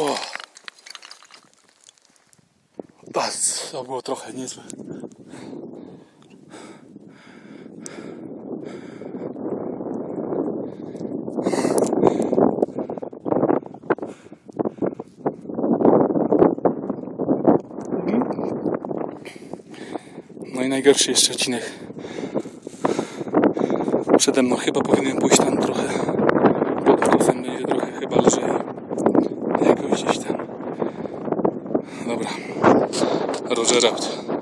O. Bardzo było trochę niezłe. No i najgorszy jeszcze odcinek przede mną. Chyba powinienem pójść tam trochę rozerabt.